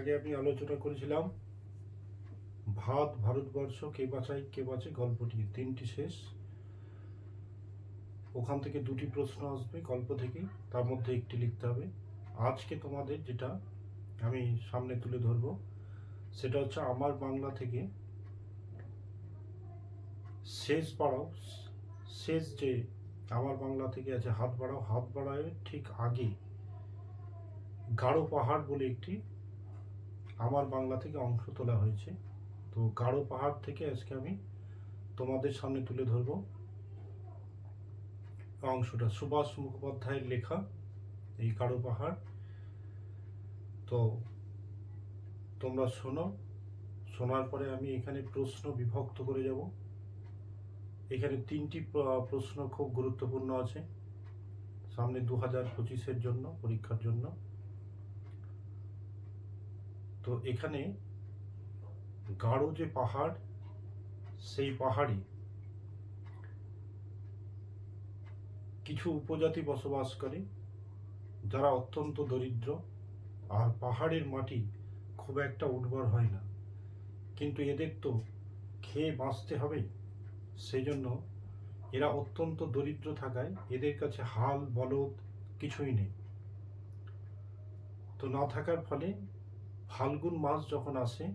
আগে আমি আলোচনা করেছিলাম। ভাত ভারতবর্ষ, কে বাঁচাই কে বাঁচে গল্পটি। তিনটি শেষ। ওখান থেকে দুটি প্রশ্ন আসবে গল্প থেকে। তার মধ্যে একটি লিখতে হবে। আজকে তোমাদের যেটা আমি সামনে তুলে ধরবো, সেটা হচ্ছে আমার বাংলা থেকে শেষ বাড়াও শেষ যে আমার বাংলা থেকে আছে হাত বাড়াও। হাত বাড়ায় ঠিক আগে গাঢ় পাহাড় বলে একটি আমার বাংলা থেকে অংশ তোলা হয়েছে। তো গাঢ় পাহাড় থেকে আজকে আমি তোমাদের সামনে তুলে ধরবো। অংশটা সুভাষ মুখোপাধ্যায়ের লেখা, এই গাঢ় পাহাড়। তো তোমরা শোনো, শোনার পরে আমি এখানে প্রশ্ন বিভক্ত করে যাব। এখানে তিনটি প্রশ্ন খুব গুরুত্বপূর্ণ আছে, সামনে দু হাজার পঁচিশের জন্য, পরীক্ষার জন্য। তো এখানে গাঢ় যে পাহাড়, সেই পাহাড়ে কিছু উপজাতি বসবাস করে, যারা অত্যন্ত দরিদ্র। আর পাহাড়ের মাটি খুব একটা উর্বর হয় না। কিন্তু এদের তো খেয়ে বাঁচতে হবে সেই জন্য এরা অত্যন্ত দরিদ্র থাকায় এদের কাছে হাল, বলদ কিছুই নেই। তো না থাকার ফলে ফাল্গুন মাস যখন আসে,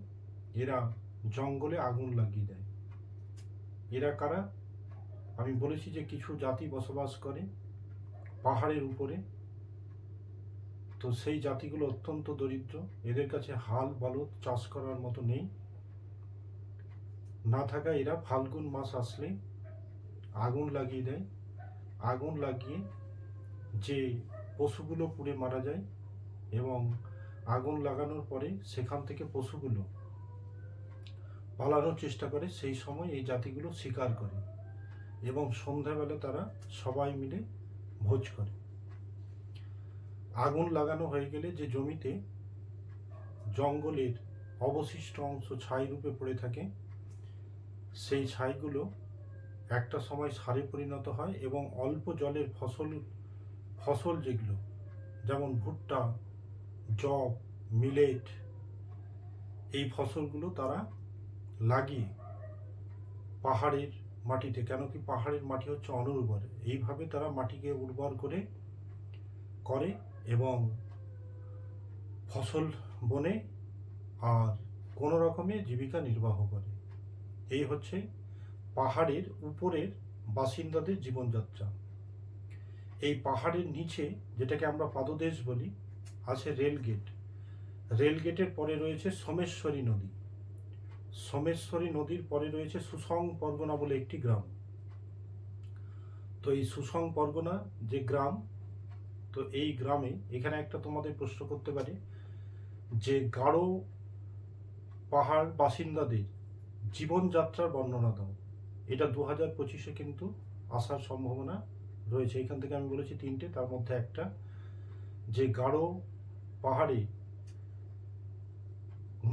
এরা জঙ্গলে আগুন লাগিয়ে দেয়। এরা কারা? আমি বলেছি যে কিছু জাতি বসবাস করে পাহাড়ের উপরে। তো সেই জাতিগুলো অত্যন্ত দরিদ্র। এদের কাছে হাল বলদ চাষ করার মতো নেই। না থাকা এরা ফাল্গুন মাস আসলে আগুন লাগিয়ে দেয়। আগুন লাগিয়ে যে পশুগুলো পুড়ে মারা যায় এবং আগুন লাগানোর পরে সেখান থেকে পশুগুলো পালানোর চেষ্টা করে, সেই সময় এই জাতিগুলো শিকার করে এবং সন্ধ্যাবেলা তারা সবাই মিলে ভোজ করে। আগুন লাগানো হয়ে গেলে যে জমিতে জঙ্গলের অবশিষ্ট অংশ ছাই রূপে পড়ে থাকে, সেই ছাইগুলো একটা সময় সারে পরিণত হয় এবং অল্প জলের ফসল ফসল যেগুলো, যেমন ভুট্টা জব মিলেট এই ফসলগুলো তারা লাগিয়ে পাহাড়ের মাটিতে, কেন কি পাহাড়ের মাটি হচ্ছে অনুর্বর। এইভাবে তারা মাটিকে উর্বর করে করে এবং ফসল বনে আর কোনো রকমে জীবিকা নির্বাহ করে। এই হচ্ছে পাহাড়ের উপরের বাসিন্দাদের জীবনযাত্রা। এই পাহাড়ের নিচে, যেটাকে আমরা পাদদেশ বলি আছে রেলগেট রেলগেটের পরে রয়েছে সোমেশ্বরী নদী। সোমেশ্বরী নদীর পরে রয়েছে সুসং পরগনা বলে একটি গ্রাম। তো এই সুসং পরগনা যে গ্রাম, তো এই গ্রামে এখানে একটা তোমাদের প্রশ্ন করতে পারে যে গাঢ় পাহাড় বাসিন্দাদের জীবনযাত্রার বর্ণনা দাও। এটা দু হাজার পঁচিশে কিন্তু আসার সম্ভাবনা রয়েছে। এখান থেকে আমি বলেছি তিনটে, তার মধ্যে একটা যে গাঢ় পাহাড়ে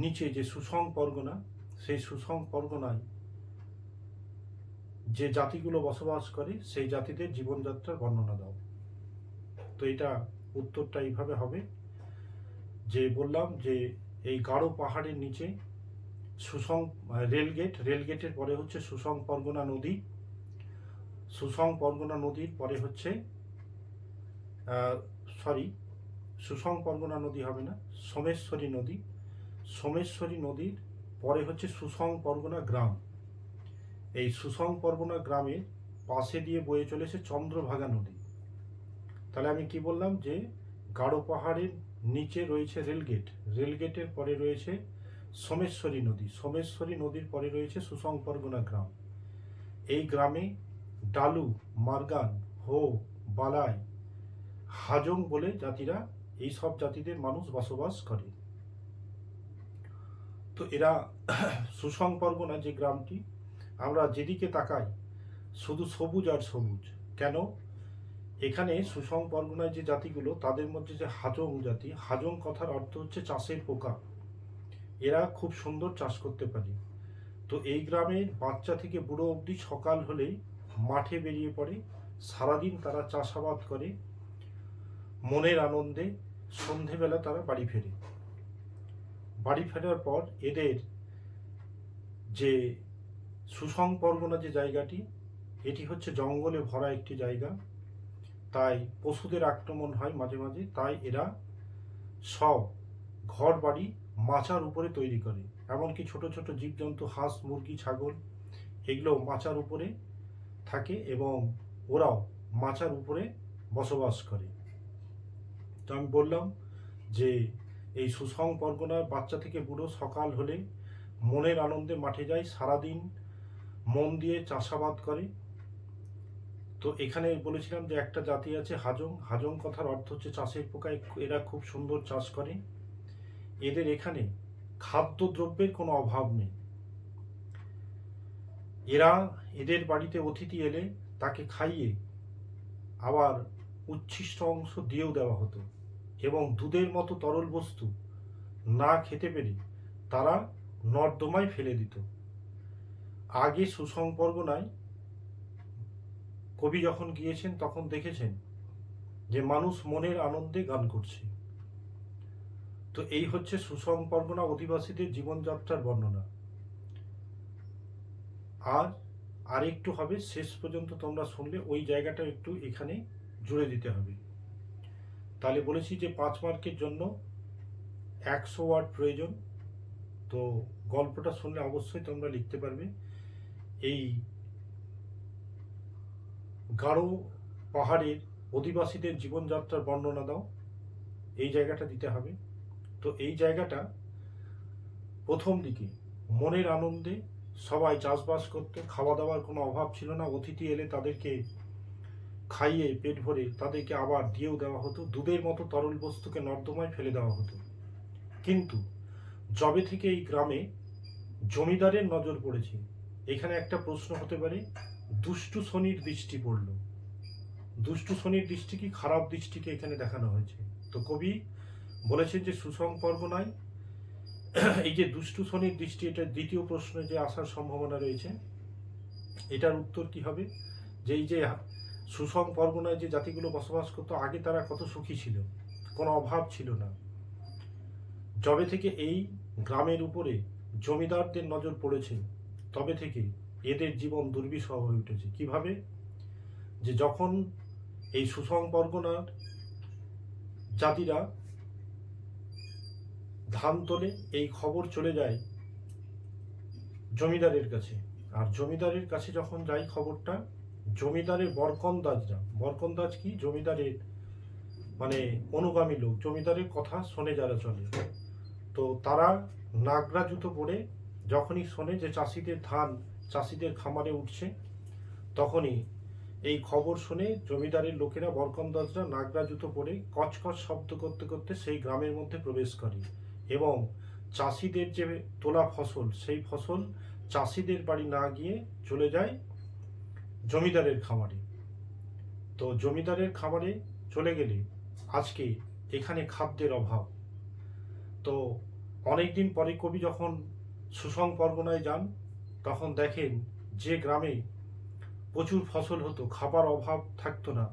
নিচে যে সুসং পরগনা, সেই সুসং পরগনায় যে জাতিগুলো বসবাস করে, সেই জাতিদের জীবনযাত্রার বর্ণনা দাও। তো এটা উত্তরটা এইভাবে হবে যে বললাম যে এই গাঢ় পাহাড়ের নিচে সুসং রেলগেট, রেলগেটের পরে হচ্ছে সুসং পরগনা নদী। সুসং পরগনা নদীর পরে হচ্ছে সরি সুসং পরগনা নদী হবে না, সোমেশ্বরী নদী। সোমেশ্বরী নদীর পরে হচ্ছে সুসং পরগনা গ্রাম। এই সুসং পরগনা গ্রামের পাশে দিয়ে বয়ে চলেছে চন্দ্রভাগা নদী। তাহলে আমি কি বললাম যে, গাঢ় পাহাড়ের নিচে রয়েছে রেলগেট। রেলগেটের পরে রয়েছে সোমেশ্বরী নদী। সোমেশ্বরী নদীর পরে রয়েছে সুসং পরগনা গ্রাম। এই গ্রামে ডালু, মার্গান, হো, বালাই, হাজং বলে জাতিরা এই সব জাতিদের মানুষ বসবাস করে। তো এরা সুসং পরগনা যে গ্রামটি। আমরা যেদিকে তাকাই, শুধু সবুজ আর সবুজ। কেন? এখানে সুসং পরগনায় যে জাতিগুলো, তাদের মধ্যে যে হাজং জাতি, হাজং কথার অর্থ হচ্ছে চাষের পোকা। এরা খুব সুন্দর চাষ করতে পারে। তো এই গ্রামের বাচ্চা থেকে বুড়ো অবধি সকাল হলেই মাঠে বেরিয়ে পড়ে। সারাদিন তারা চাষাবাদ করে। মনের আনন্দে সন্ধেবেলা তারা বাড়ি ফেরে। বাড়ি ফেরার পর এদের যে সুসং পরগনা যে জায়গাটি, এটি হচ্ছে জঙ্গলে ভরা একটি জায়গা। তাই পশুদের আক্রমণ হয় মাঝে মাঝে। তাই এরা সব ঘর বাড়ি মাচার উপরে তৈরি করে। এমনকি ছোট ছোট জীবজন্তু, হাঁস, মুরগি, ছাগল এগুলো মাচার উপরে থাকে এবং ওরাও মাচার উপরে বসবাস করে। তো আমি বললাম যে এই সুসং পরগনার বাচ্চা থেকে বুড়ো সকাল হলে মনের আনন্দে মাঠে যায়, সারাদিন মন দিয়ে চাষাবাদ করে। তো এখানে বলেছিলাম যে একটা জাতি আছে হাজং। হাজং কথার অর্থ হচ্ছে চাষের পোকায় এরা খুব সুন্দর চাষ করে। এদের এখানে খাদ্যদ্রব্যের কোনো অভাব নেই। এরা এদের বাড়িতে অতিথি এলে তাকে খাইয়ে আবার উচ্ছিষ্ট অংশ দিয়েও দেওয়া হতো। এবং দুধের মতো তরল বস্তু না খেতে পেরে তারা নর্দমায় ফেলে দিত। আগে সুসংপর্গনায় কবি যখন গিয়েছেন, তখন দেখেছেন যে মানুষ মনের আনন্দে গান করছে। তো এই হচ্ছে সুসংপর্গনা অধিবাসীদের জীবনযাত্রার বর্ণনা। আর আরেকটু হবে, শেষ পর্যন্ত তোমরা শুনলে ওই জায়গাটা একটু এখানে জুড়ে দিতে হবে। তাহলে বলেছি যে পাঁচ মার্কের জন্য একশো ওয়ার্ড প্রয়োজন। তো গল্পটা শুনলে অবশ্যই তোমরা লিখতে পারবে। এই গাঢ় পাহাড়ের অধিবাসীদের জীবনযাত্রার বর্ণনা দাও। এই জায়গাটা দিতে হবে। তো এই জায়গাটা প্রথম দিকে মনের আনন্দে সবাই চাষবাস করতো, খাওয়া দাওয়ার কোনো অভাব ছিল না, অতিথি এলে তাদেরকে খাইয়ে পেট ভরে তাদেরকে আবার দিয়েও দেওয়া হতো, দুধের মতো তরল বস্তুকে নর্দমায় ফেলে দেওয়া হতো। কিন্তু যবে থেকে এই গ্রামে জমিদারের নজর পড়েছে, এখানে একটা প্রশ্ন হতে পারে, দুষ্টু শনির দৃষ্টি পড়ল। দুষ্টু শনির দৃষ্টি কি খারাপ দৃষ্টিকে এখানে দেখানো হয়েছে? তো কবি বলেছেন যে সুসং পর্বনায় এই যে দুষ্টু শনির দৃষ্টি, এটা দ্বিতীয় প্রশ্নে যে আসার সম্ভাবনা রয়েছে, এটার উত্তর কি হবে? যে এই যে সুসং পর্বনায় যে জাতিগুলো বসবাস করতো, আগে তারা কত সুখী ছিল, কোনো অভাব ছিল না। যবে থেকে এই গ্রামের উপরে জমিদারদের নজর পড়েছে, তবে থেকে এদের জীবন দুর্বিষহ হয়ে উঠেছে। কীভাবে? যে যখন এই সুসং পরগনার জাতিরা ধান তোলে, এই খবর চলে যায় জমিদারের কাছে। আর জমিদারের কাছে যখন যায় খবরটা জমিদারের বরকন্দাজরা বরকন্দাজ কি? জমিদারের মানে অনুগামী লোক। জমিদারের কথা শোনে যারা চলে। তো তারা নাগরা জুতো পরে যখনই শোনে যে চাষিদের ধান চাষিদের খামারে উঠছে, তখনই এই খবর শুনে জমিদারের লোকেরা বরকন্দাজরা নাগরা জুতো পরে কচকচ শব্দ করতে করতে সেই গ্রামের মধ্যে প্রবেশ করে এবং চাষিদের যে তোলা ফসল, সেই ফসল চাষিদের বাড়ি না গিয়ে চলে যায় জমিদারের খামারে। তো জমিদারের খামারে চলে গেলে আজকে এখানে খাদ্যের অভাব। তো অনেকদিন পরে কবি যখন সুসং পরগনায় যান, তখন দেখেন যে গ্রামে প্রচুর ফসল হতো, খাবার অভাব থাকতো না।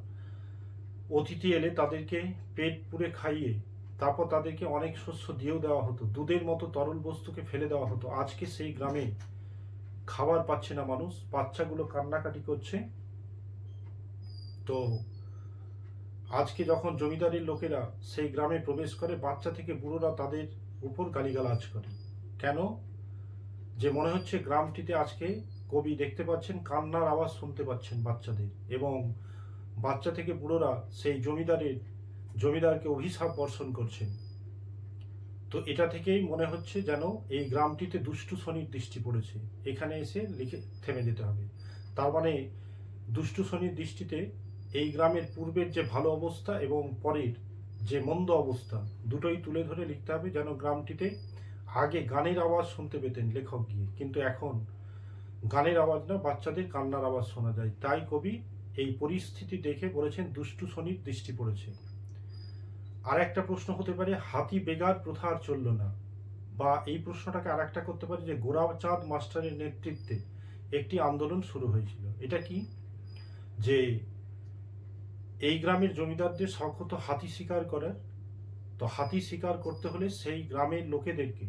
অতিথি এলে তাদেরকে পেট পুড়ে খাইয়ে তারপর তাদেরকে অনেক শস্য দিয়েও দেওয়া হতো। দুধের মতো তরল বস্তুকে ফেলে দেওয়া হতো। আজকে সেই গ্রামে খাবার পাচ্ছে না মানুষ, বাচ্চাগুলো কান্নাকাটি করছে। তো আজকে যখন জমিদারের লোকেরা সেই গ্রামে প্রবেশ করে, বাচ্চা থেকে বুড়োরা তাদের উপর গালিগালাজ করে। কেন? যে মনে হচ্ছে গ্রামটিতে আজকে কবি দেখতে পাচ্ছেন, কান্নার আওয়াজ শুনতে পাচ্ছেন বাচ্চাদের এবং বাচ্চা থেকে বুড়োরা সেই জমিদারের, জমিদারকে অভিশাপ বর্ষণ করছেন। তো এটা থেকেই মনে হচ্ছে যেন এই গ্রামটিতে দুষ্টু শনির দৃষ্টি পড়েছে। এখানে এসে লিখে থেমে যেতে হবে। তার মানে দুষ্টু শনির দৃষ্টিতে এই গ্রামের পূর্বের যে ভালো অবস্থা এবং পরের যে মন্দ অবস্থা দুটোই তুলে ধরে লিখতে হবে যেন গ্রামটিতে আগে গানের আওয়াজ শুনতে পেতেন লেখক গিয়ে। কিন্তু এখন গানের আওয়াজ না, বাচ্চাদের কান্নার আওয়াজ শোনা যায়। তাই কবি এই পরিস্থিতি দেখে বলেছেন দুষ্টু শনির দৃষ্টি পড়েছে। আর একটা প্রশ্ন হতে পারে, হাতি বেগার প্রথা আর চলল না। বা এই প্রশ্নটাকে আর একটা করতে পারে যে গোরাচাঁদ মাস্টারের নেতৃত্বে একটি আন্দোলন শুরু হয়েছিল। এটা কি? যে এই গ্রামের জমিদারদের শখ হতো হাতি শিকার করার। তো হাতি শিকার করতে হলে সেই গ্রামের লোকেদেরকে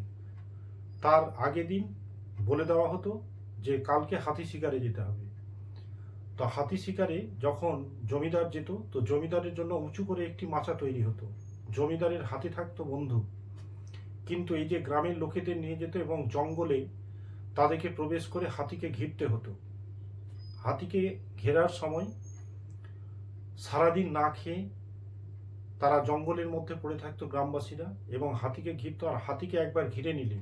তার আগের দিন বলে দেওয়া হতো যে কালকে হাতি শিকারে যেতে হবে। তো হাতি শিকারে যখন জমিদার যেত, তো জমিদারের জন্য উঁচু করে একটি মাচা তৈরি হতো। জমিদারের হাতে থাকতো বন্ধু। কিন্তু এই যে গ্রামের লোকেদের নিয়ে যেত এবং জঙ্গলে তাদেরকে প্রবেশ করে হাতিকে ঘিরতে হতো। হাতিকে ঘেরার সময় সারাদিন না খেয়ে তারা জঙ্গলের মধ্যে পড়ে থাকতো গ্রামবাসীরা এবং হাতিকে ঘিরতো আর হাতিকে একবার ঘিরে নিলে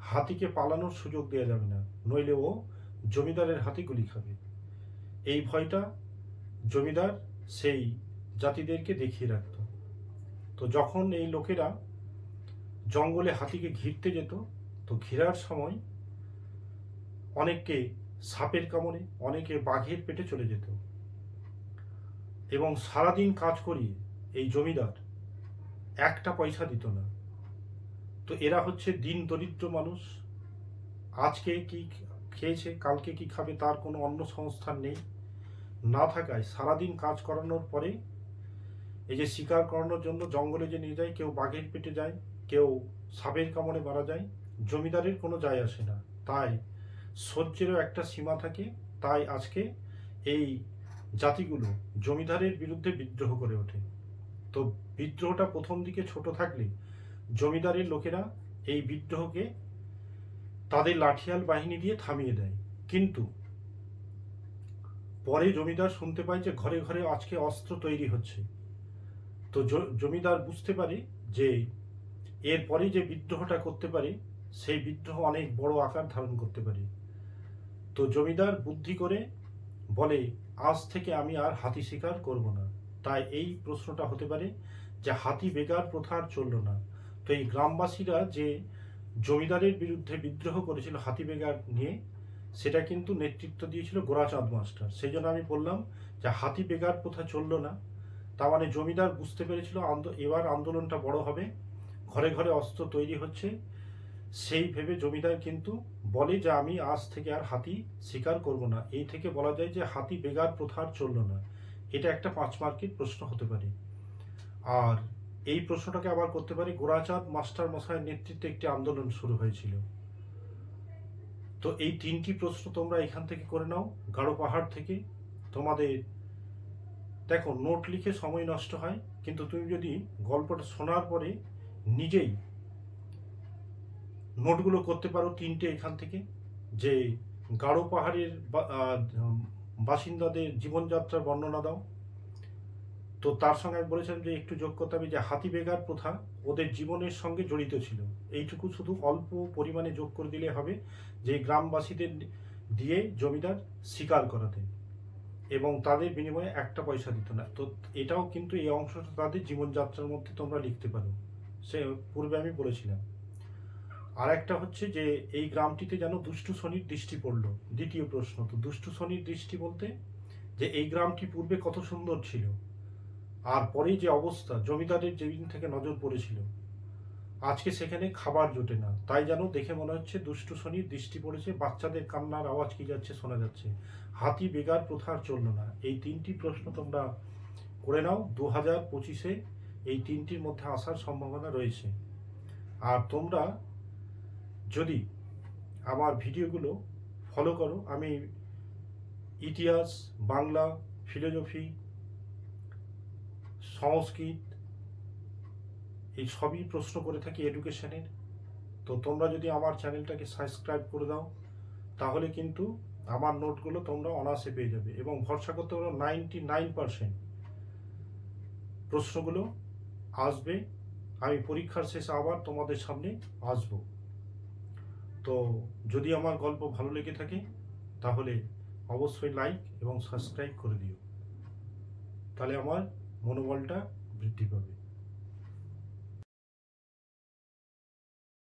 হাতিকে পালানোর সুযোগ দেওয়া যাবে না। নইলে ও জমিদারের হাতে গুলি খাবে। এই ভয়টা জমিদার সেই জাতিদেরকে দেখিয়ে রাখত। তো যখন এই লোকেরা জঙ্গলে হাতিকে ঘিরতে যেত, তো ঘেরার সময় অনেককে সাপের কামড়ে, অনেকে বাঘের পেটে চলে যেত। এবং সারাদিন কাজ করিয়ে এই জমিদার একটা পয়সা দিত না। তো এরা হচ্ছে দিন দরিদ্র মানুষ। আজকে কি খেয়েছে, কালকে কি খাবে, তার কোনো অন্য সংস্থান নেই। না থাকায় সারাদিন কাজ করানোর পরে এই যে শিকার করানোর জন্য জঙ্গলে যে নিয়ে যায়, কেউ বাঘের পেটে যায়, কেউ সাপের কামড়ে মারা যায়, জমিদারের কোনো যায় আসে না। তাই সহ্যেরও একটা সীমা থাকে, তাই আজকে এই জাতিগুলো জমিদারের বিরুদ্ধে বিদ্রোহ করে ওঠে। তো বিদ্রোহটা প্রথম দিকে ছোট থাকলে জমিদারের লোকেরা এই বিদ্রোহকে তাদের লাঠিয়াল বাহিনী দিয়ে থামিয়ে দেয়। কিন্তু পরে জমিদার শুনতে পায় যে ঘরে ঘরে আজকে অস্ত্র তৈরি হচ্ছে। তো জমিদার বুঝতে পারে যে এরপরে যে বিদ্রোহটা করতে পারে, সেই বিদ্রোহ অনেক বড় আকার ধারণ করতে পারে। তো জমিদার বুদ্ধি করে বলে, আজ থেকে আমি আর হাতি শিকার করব না। তাই এই প্রশ্নটা হতে পারে যে হাতি বেগার প্রথা আর চলল না। তো এই গ্রামবাসীরা যে জমিদারের বিরুদ্ধে বিদ্রোহ করেছিল হাতি বেগার নিয়ে সেটা কিন্তু নেতৃত্ব দিয়েছিল গোরাচাঁদ মাস্টার। সেই জন্য আমি বললাম যে হাতি বেগার প্রথা চলল না। তার মানে জমিদার বুঝতে পেরেছিল এবার আন্দোলনটা বড় হবে। ঘরে ঘরে অস্ত্র তৈরি হচ্ছে। সেই ভেবে জমিদার কিন্তু বলে যে আমি আজ থেকে আর হাতি শিকার করব না। এই থেকে বলা যায় যে হাতি বেগার প্রথা আর চলল না। এটা একটা পাঁচ মার্কের প্রশ্ন হতে পারে। আর এই প্রশ্নটাকে আবার করতে পারি গোরাচাঁদ মাস্টার মশাইয়ের নেতৃত্বে একটি আন্দোলন শুরু হয়েছিল। তো এই তিনটি প্রশ্ন তোমরা এখান থেকে করে নাও, গাঢ় পাহাড় থেকে। তোমাদের, দেখো, নোট লিখে সময় নষ্ট হয়, কিন্তু তুমি যদি গল্পটা শোনার পরে নিজেই নোটগুলো করতে পারো তিনটে এখান থেকে, যে গাঢ় পাহাড়ের বাসিন্দাদের জীবনযাত্রার বর্ণনা দাও। তো তার সঙ্গে আমি বলেছিলাম যে একটু যোগ করতে হবে যে হাতি বেগার প্রথা ওদের জীবনের সঙ্গে জড়িত ছিল। এইটুকু শুধু অল্প পরিমাণে যোগ করে দিলে হবে। যে গ্রামবাসীদের দিয়ে জমিদার শিকার করাতেন এবং তাদের বিনিময়ে একটা পয়সা দিত না। তো এটাও কিন্তু এই অংশটা তাদের জীবনযাত্রার মধ্যে তোমরা লিখতে পারো। সে পূর্বে আমি বলেছিলাম। আর একটা হচ্ছে যে, এই গ্রামটিতে যেন দুষ্টু শনির দৃষ্টি পড়ল। দ্বিতীয় প্রশ্ন, তো দুষ্টু শনির দৃষ্টি বলতে যে, এই গ্রামটি পূর্বে কত সুন্দর ছিল। আর পরে যে অবস্থা, জমিদারের যেদিন থেকে নজর পড়েছিল আজকে সেখানে খাবার জোটে না। তাই যেন দেখে মনে হচ্ছে দুষ্টু শনির দৃষ্টি পড়েছে, বাচ্চাদের কান্নার আওয়াজ কি যাচ্ছে শোনা যাচ্ছে। হাতি, বেগার প্রথা আর চলল না। এই তিনটি প্রশ্ন তোমরা করে নাও দু হাজার পঁচিশে এই তিনটির মধ্যে আসার সম্ভাবনা রয়েছে। আর তোমরা যদি আমার ভিডিওগুলো ফলো করো, আমি ইতিহাস, বাংলা ফিলোজফি সংস্কৃত এই সবই প্রশ্ন করে থাকি এডুকেশনের তো তোমরা যদি আমার চ্যানেলটাকে সাবস্ক্রাইব করে দাও, তাহলে কিন্তু আমার নোটগুলো তোমরা অনায়াসে পেয়ে যাবে এবং ভরসা করতে পারো নাইনটি নাইন পারসেন্ট প্রশ্নগুলো আসবে, আমি পরীক্ষার শেষে আবার তোমাদের সামনে আসব। তো যদি আমার গল্প ভালো লেগে থাকে, তাহলে অবশ্যই লাইক এবং সাবস্ক্রাইব করে দিও। তাহলে আমার মনোবলটা বৃদ্ধি পাবে।